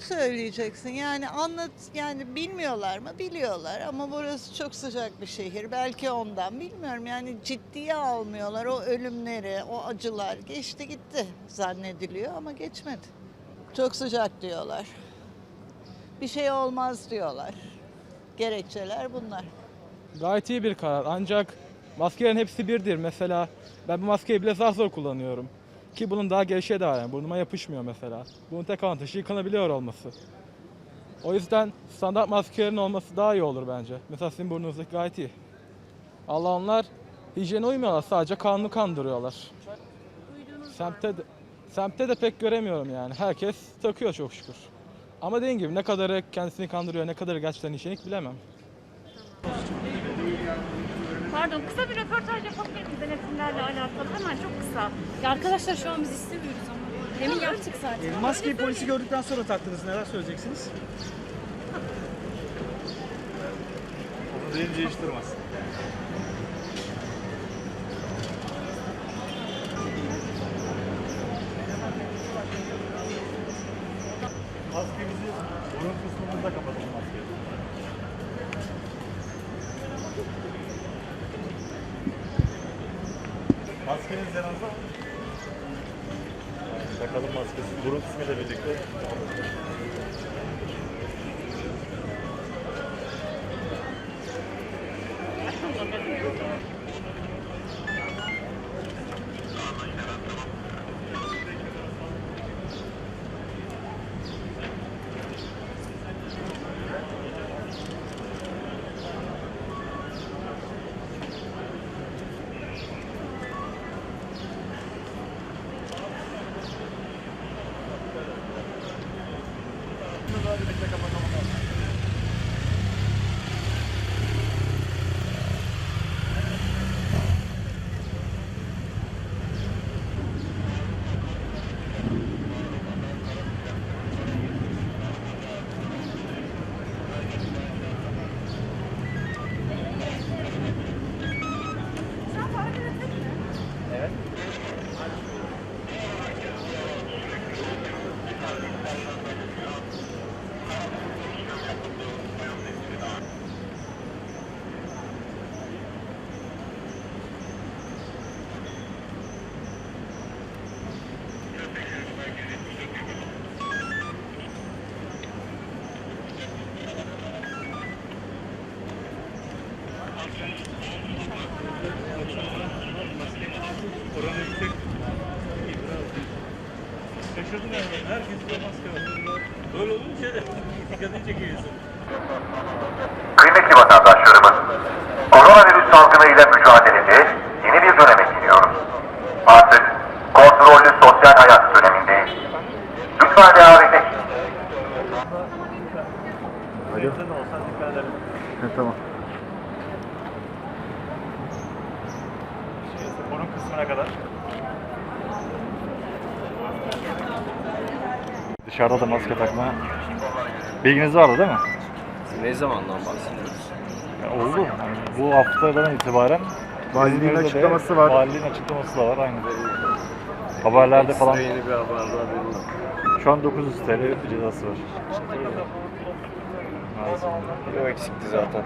Söyleyeceksin? Yani anlat yani bilmiyorlar mı? Biliyorlar ama burası çok sıcak bir şehir. Belki ondan bilmiyorum. Yani ciddiye almıyorlar o ölümleri, o acılar. Geçti gitti zannediliyor ama geçmedi. Çok sıcak diyorlar. Bir şey olmaz diyorlar. Gerekçeler bunlar. Gayet iyi bir karar ancak maskelerin hepsi birdir. Mesela ben bu maskeyi bile zar zor kullanıyorum. Ki bunun daha gevşeği de var yani burnuma yapışmıyor mesela. Bunun tek avantajı yıkanabiliyor olması. O yüzden standart maskelerin olması daha iyi olur bence. Mesela sizin burnunuzdaki gayet iyi. Allah onlar hijyene uymuyorlar sadece kanunu kandırıyorlar. Semtte de, semtte de pek göremiyorum yani. Herkes takıyor çok şükür. Ama dediğim gibi ne kadarı kendisini kandırıyor, ne kadarı gerçekten hijyenik bilemem. Pardon, kısa bir röportaj yapabilir miyiz denetimlerle alakalı? Hemen çok kısa. Ya arkadaşlar şu an biz istemiyoruz ama. Demin yaptık zaten. E, Maskeyi polisi gördükten sonra taktınız. Neler söyleyeceksiniz? Onu deyince hiç durmaz. Maskemizi burun kısmımızda kapatalım maskeyi. Maskeniz yanınızda mı? Takalım maskesi burun kısmıyla birlikte. Bunu da birlikte kapatalım. Şaşırdım yani. Herkes de maske var. Böyle olunca dikkatini çekiyorsun. Kıymetli vatandaşlarımız, koronavirüs salgını ile mücadelede yeni bir döneme giriyoruz. Artık kontrollü sosyal hayat dönemindeyiz. Lütfen devam edin. Ederim. tamam. Şey, burun kısmına kadar. Dışarıda da maske takma bilginiz vardı değil mi? Ne zamandan bahsediyoruz? Ya oldu. Yani bu haftadan itibaren Valiliğin İzmir'de de açıklaması var. Valiliğin açıklaması da var aynı. Haberlerde falan Ekstra yeni bir haber verildi. şu an 900 TL cezası var. Maalesef. O eksikti zaten.